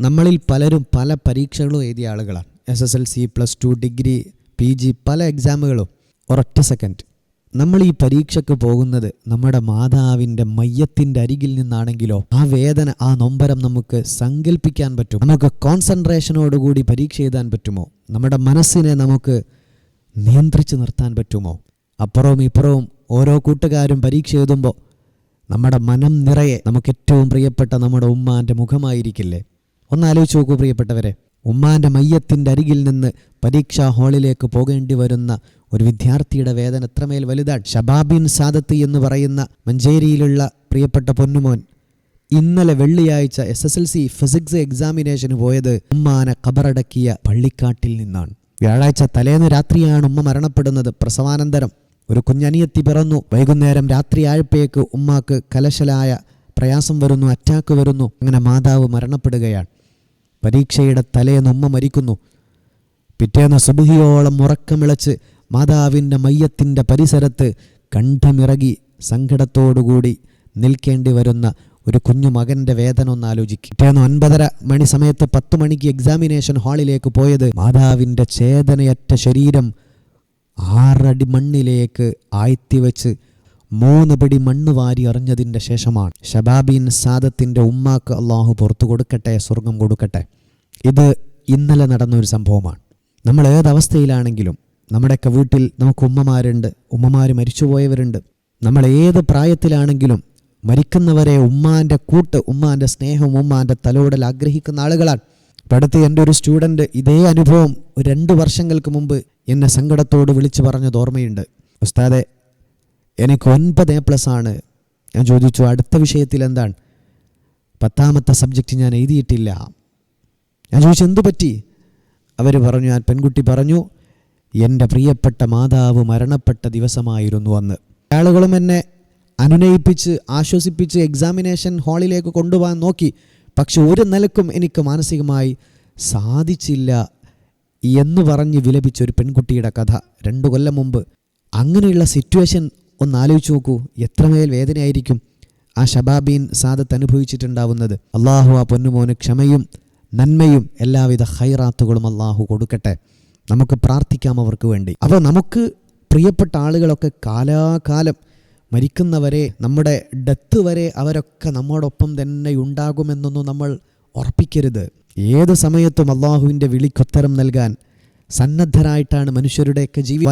നമ്മളിൽ പലരും പല പരീക്ഷകളും എഴുതിയ ആളുകളാണ്. S S L C plus two degree P G പല എക്സാമുകളും ഒരൊറ്റ സെക്കൻഡ് നമ്മൾ ഈ പരീക്ഷയ്ക്ക് പോകുന്നത് നമ്മുടെ മാതാവിന്റെ മയ്യത്തിന്റെ അരികിൽ നിന്നാണെങ്കിലോ ആ വേദന ആ നൊമ്പരം നമുക്ക് സങ്കല്പിക്കാൻ പറ്റും. നമുക്ക് കോൺസെൻട്രേഷനോടുകൂടി പരീക്ഷ എഴുതാൻ പറ്റുമോ? നമ്മുടെ മനസ്സിനെ നമുക്ക് നിയന്ത്രിച്ച് നിർത്താൻ പറ്റുമോ? അപ്പുറവും ഇപ്പുറവും ഓരോ കൂട്ടുകാരും പരീക്ഷ എഴുതുമ്പോൾ നമ്മുടെ മനം നിറയെ നമുക്ക് ഏറ്റവും പ്രിയപ്പെട്ട നമ്മുടെ ഉമ്മാന്റെ മുഖമായിരിക്കില്ലേ? ഒന്ന് ആലോചിച്ച് നോക്കൂ പ്രിയപ്പെട്ടവരെ. ഉമ്മാന്റെ മയ്യത്തിന്റെ അരികിൽ നിന്ന് പരീക്ഷാ ഹാളിലേക്ക് പോകേണ്ടി വരുന്ന ഒരു വിദ്യാർത്ഥിയുടെ വേദന എത്രമേൽ വലുതാണ്? ഷബാബിൻ സാദത്ത് എന്ന് പറയുന്ന മഞ്ചേരിയിലുള്ള പ്രിയപ്പെട്ട പൊന്നുമോൻ ഇന്നലെ വെള്ളിയാഴ്ച S S L C physics എക്സാമിനേഷന് പോയത് ഉമ്മാനെ കബറടക്കിയ പള്ളിക്കാട്ടിൽ നിന്നാണ്. വ്യാഴാഴ്ച തലേന്ന് രാത്രിയാണ് ഉമ്മ മരണപ്പെടുന്നത്. പ്രസവാനന്തരം ഒരു കുഞ്ഞനിയത്തി പിറന്നു. വൈകുന്നേരം രാത്രി ആഴപ്പേക്ക് ഉമ്മാക്ക് കലശലായ പ്രയാസം വരുന്നു അറ്റാക്ക് വരുന്നു. അങ്ങനെ മാതാവ് മരണപ്പെടുകയാണ്. പരീക്ഷയുടെ തലേന്ന് ഉമ്മ മരിക്കുന്നു. പിറ്റേന്ന് സുബുഹിയോളം ഉറക്കമിളച്ച് മാതാവിന്റെ മയ്യത്തിന്റെ പരിസരത്ത് കണ്ഠമിറകി സങ്കടത്തോടുകൂടി നിൽക്കേണ്ടി വരുന്ന ഒരു കുഞ്ഞു മകന്റെ വേദന ഒന്ന് ആലോചിക്കും. പിറ്റേന്ന് ഒൻപതര മണി സമയത്ത് പത്ത് മണിക്ക് എക്സാമിനേഷൻ ഹാളിലേക്ക് പോയത് മാതാവിന്റെ ചേതനയറ്റ ശരീരം ആറടി മണ്ണിലേക്ക് ആഴ്ത്തിവെച്ച് മൂന്ന് പിടി മണ്ണ് വാരി എറിഞ്ഞതിന്റെ ശേഷമാണ് ഷബാബിൻ സാദത്തിന്റെ ഉമ്മാക്ക് അള്ളാഹു പുറത്തു കൊടുക്കട്ടെ സ്വർഗം കൊടുക്കട്ടെ. ഇത് ഇന്നലെ നടന്ന ഒരു സംഭവമാണ്. നമ്മൾ ഏതവസ്ഥയിലാണെങ്കിലും നമ്മുടെയൊക്കെ വീട്ടിൽ നമുക്ക് ഉമ്മമാരുണ്ട് ഉമ്മമാർ മരിച്ചുപോയവരുണ്ട്. നമ്മൾ ഏത് പ്രായത്തിലാണെങ്കിലും മരിക്കുന്നവരെ ഉമ്മാന്റെ കൂട്ട് ഉമ്മാന്റെ സ്നേഹം ഉമ്മാന്റെ തലോടൽ ആഗ്രഹിക്കുന്ന ആളുകളാണ്. അടുത്ത് എന്റെ ഒരു സ്റ്റുഡന്റ് ഇതേ അനുഭവം രണ്ട് വർഷങ്ങൾക്ക് മുമ്പ് എന്നെ സങ്കടത്തോട് വിളിച്ചു പറഞ്ഞത് ഓർമ്മയുണ്ട്. ഉസ്താദെ എനിക്ക് ഒൻപത് എ പ്ലസ് ആണ്. ഞാൻ ചോദിച്ചു അടുത്ത വിഷയത്തിൽ എന്താണ്? പത്താമത്തെ സബ്ജക്റ്റ് ഞാൻ എഴുതിയിട്ടില്ല. ഞാൻ ചോദിച്ചു എന്തു പറ്റി? അവർ പറഞ്ഞു ഞാൻ പെൺകുട്ടി പറഞ്ഞു എന്റെ പ്രിയപ്പെട്ട മാതാവ് മരണപ്പെട്ട ദിവസമായിരുന്നു അന്ന്. ആളുകളും എന്നെ അനുനയിപ്പിച്ച് ആശ്വസിപ്പിച്ച് എക്സാമിനേഷൻ ഹാളിലേക്ക് കൊണ്ടുപോകാൻ നോക്കി. പക്ഷെ ഒരു നിലക്കും എനിക്ക് മാനസികമായി സാധിച്ചില്ല എന്ന് പറഞ്ഞ് വിലപിച്ച ഒരു പെൺകുട്ടിയുടെ കഥ. രണ്ടു കൊല്ലം മുമ്പ് അങ്ങനെയുള്ള സിറ്റുവേഷൻ ഒന്ന് ആലോചിച്ച് നോക്കൂ എത്രമേൽ വേദനയായിരിക്കും ആ ഷബാബീൻ സാദത്ത് അനുഭവിച്ചിട്ടുണ്ടാവുന്നത്. അള്ളാഹു ആ പൊന്നുമോന് ക്ഷമയും നന്മയും എല്ലാവിധ ഹൈറാത്തുകളും അള്ളാഹു കൊടുക്കട്ടെ. നമുക്ക് പ്രാർത്ഥിക്കാം അവർക്ക് വേണ്ടി. അപ്പോൾ നമുക്ക് പ്രിയപ്പെട്ട ആളുകളൊക്കെ കാലാകാലം മരിക്കുന്നവരെ നമ്മുടെ ഡെത്ത് വരെ അവരൊക്കെ നമ്മോടൊപ്പം തന്നെ ഉണ്ടാകുമെന്നൊന്നും നമ്മൾ ഉറപ്പിക്കരുത്. ഏത് സമയത്തും അള്ളാഹുവിന്റെ വിളിക്കുത്തരം നൽകാൻ സന്നദ്ധരായിട്ടാണ് മനുഷ്യരുടെയൊക്കെ ജീവിതം.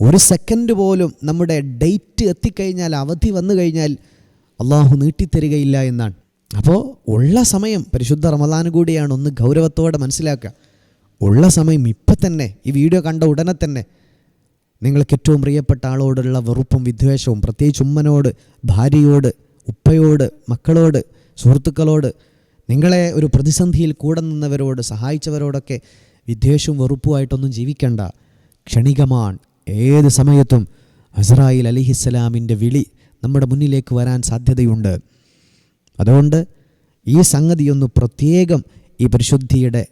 ഒരു സെക്കൻഡ് പോലും നമ്മുടെ ഡേറ്റ് എത്തിക്കഴിഞ്ഞാൽ അവധി വന്നു കഴിഞ്ഞാൽ അള്ളാഹു നീട്ടിത്തരികയില്ല എന്നാണ്. അപ്പോൾ ഉള്ള സമയം പരിശുദ്ധ റമദാൻ കൂടിയാണ് ഒന്ന് ഗൗരവത്തോടെ മനസ്സിലാക്കുക. ഉള്ള സമയം ഇപ്പം തന്നെ ഈ വീഡിയോ കണ്ട ഉടനെ തന്നെ നിങ്ങൾക്ക് ഏറ്റവും പ്രിയപ്പെട്ട ആളോടുള്ള വെറുപ്പും വിദ്വേഷവും പ്രത്യേകിച്ച് ഉമ്മനോട് ഭാര്യയോട് ഉപ്പയോട് മക്കളോട് സുഹൃത്തുക്കളോട് നിങ്ങളെ ഒരു പ്രതിസന്ധിയിൽ കൂടെ നിന്നവരോട് സഹായിച്ചവരോടൊക്കെ വിദ്വേഷവും വെറുപ്പുമായിട്ടൊന്നും ജീവിക്കണ്ട. ക്ഷണികമാണ് ഏത് സമയത്തും അസ്രായിൽ അലിഹിസ്സലാമിന്റെ വിളി നമ്മുടെ മുന്നിലേക്ക് വരാൻ സാധ്യതയുണ്ട്. അതുകൊണ്ട് ഈ സംഗതിയൊന്ന് പ്രത്യേകം ഈ പരിശുദ്ധിയുടെ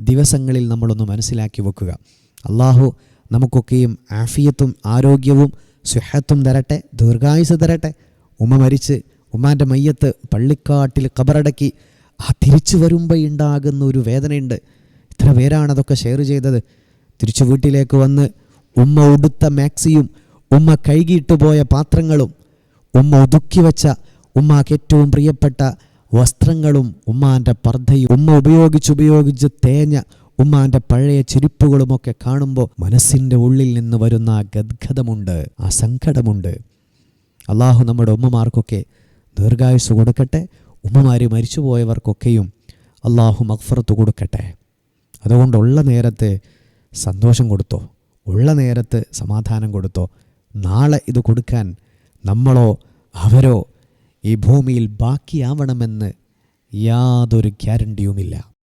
ദിവസങ്ങളിൽ നമ്മളൊന്ന് മനസ്സിലാക്കി വെക്കുക. അള്ളാഹു നമുക്കൊക്കെയും ആഫിയത്തും ആരോഗ്യവും സുഹത്തും തരട്ടെ ദീർഘായുസ് തരട്ടെ. ഉമ്മ മരിച്ച് ഉമ്മാന്റെ മയ്യത്ത് പള്ളിക്കാട്ടിൽ കബറടക്കി ആ തിരിച്ചു വരുമ്പോൾ ഉണ്ടാകുന്ന ഒരു വേദനയുണ്ട്. ഇത്ര പേരാണ് അതൊക്കെ ഷെയർ ചെയ്തത്. തിരിച്ചു വീട്ടിലേക്ക് വന്ന് ഉമ്മ ഉടുത്ത മാക്സിയും ഉമ്മ കഴുകിയിട്ട് പോയ പാത്രങ്ങളും ഉമ്മ ഒതുക്കി വെച്ച ഉമ്മാക്ക് ഏറ്റവും പ്രിയപ്പെട്ട വസ്ത്രങ്ങളും ഉമ്മാന്റെ പർദ്ധയും ഉമ്മ ഉപയോഗിച്ചുപയോഗിച്ച് തേഞ്ഞ ഉമ്മാന്റെ പഴയ ചിരിപ്പുകളുമൊക്കെ കാണുമ്പോൾ മനസ്സിന്റെ ഉള്ളിൽ നിന്ന് വരുന്ന ആ ഗദ്ഗതമുണ്ട് ആ സങ്കടമുണ്ട്. അള്ളാഹു നമ്മുടെ ഉമ്മമാർക്കൊക്കെ ദീർഘായുസ് കൊടുക്കട്ടെ. ഉമ്മമാർ മരിച്ചുപോയവർക്കൊക്കെയും അള്ളാഹു മക്ഫറത്ത് കൊടുക്കട്ടെ. അതുകൊണ്ടുള്ള നേരത്ത് സന്തോഷം കൊടുത്തോ. ഉള്ള നേരത്ത് സമാധാനം കൊടുത്തോ. നാളെ ഇത് കൊടുക്കാൻ നമ്മളോ അവരോ ഈ ഭൂമിയിൽ ബാക്കിയാവണമെന്ന് യാതൊരു ഗ്യാരണ്ടിയുമില്ല.